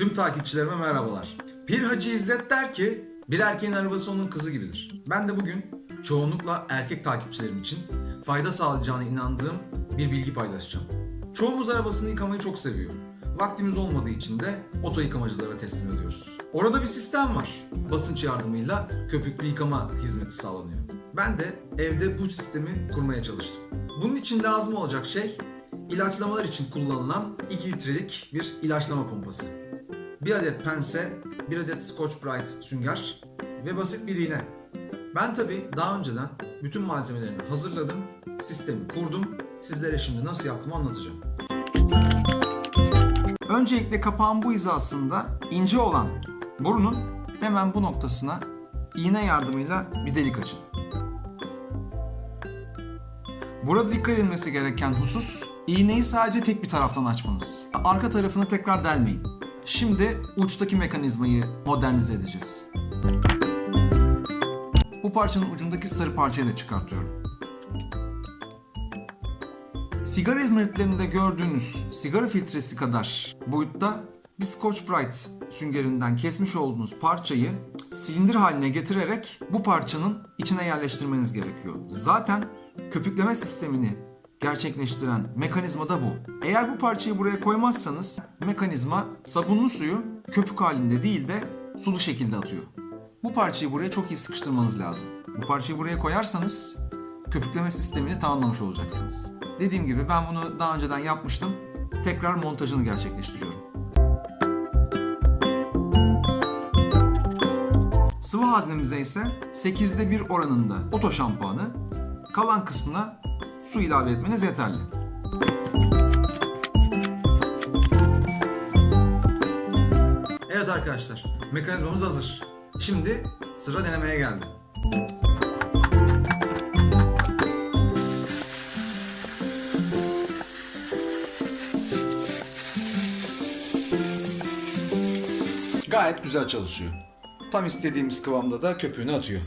Tüm takipçilerime merhabalar. Bir Hacı İzzet der ki, bir erkeğin arabası onun kızı gibidir. Ben de bugün çoğunlukla erkek takipçilerim için fayda sağlayacağına inandığım bir bilgi paylaşacağım. Çoğumuz arabasını yıkamayı çok seviyor. Vaktimiz olmadığı için de oto yıkamacılara teslim ediyoruz. Orada bir sistem var. Basınç yardımıyla köpüklü yıkama hizmeti sağlanıyor. Ben de evde bu sistemi kurmaya çalıştım. Bunun için lazım olacak şey ilaçlamalar için kullanılan 2 litrelik bir ilaçlama pompası. Bir adet pense, bir adet Scotch Brite sünger ve basit bir iğne. Ben tabi daha önceden bütün malzemelerini hazırladım, sistemi kurdum. Sizlere şimdi nasıl yaptığımı anlatacağım. Öncelikle kapağın bu hizasında ince olan borunun hemen bu noktasına iğne yardımıyla bir delik açın. Burada dikkat edilmesi gereken husus iğneyi sadece tek bir taraftan açmanız. Arka tarafını tekrar delmeyin. Şimdi uçtaki mekanizmayı modernize edeceğiz. Bu parçanın ucundaki sarı parçayı da çıkartıyorum. Sigara izmaritlerinde gördüğünüz sigara filtresi kadar boyutta bir Scotch Brite süngerinden kesmiş olduğunuz parçayı silindir haline getirerek bu parçanın içine yerleştirmeniz gerekiyor. Zaten köpükleme sistemini gerçekleştiren mekanizma da bu. Eğer bu parçayı buraya koymazsanız mekanizma sabunlu suyu köpük halinde değil de sulu şekilde atıyor. Bu parçayı buraya çok iyi sıkıştırmanız lazım. Bu parçayı buraya koyarsanız köpükleme sistemini tamamlamış olacaksınız. Dediğim gibi ben bunu daha önceden yapmıştım. Tekrar montajını gerçekleştiriyorum. Sıvı haznemize ise 8'de 1 oranında oto şampuanı, kalan kısmına su ilave etmeniz yeterli. Evet arkadaşlar, mekanizmamız hazır. Şimdi sıra denemeye geldi. Gayet güzel çalışıyor. Tam istediğimiz kıvamda da köpüğünü atıyor.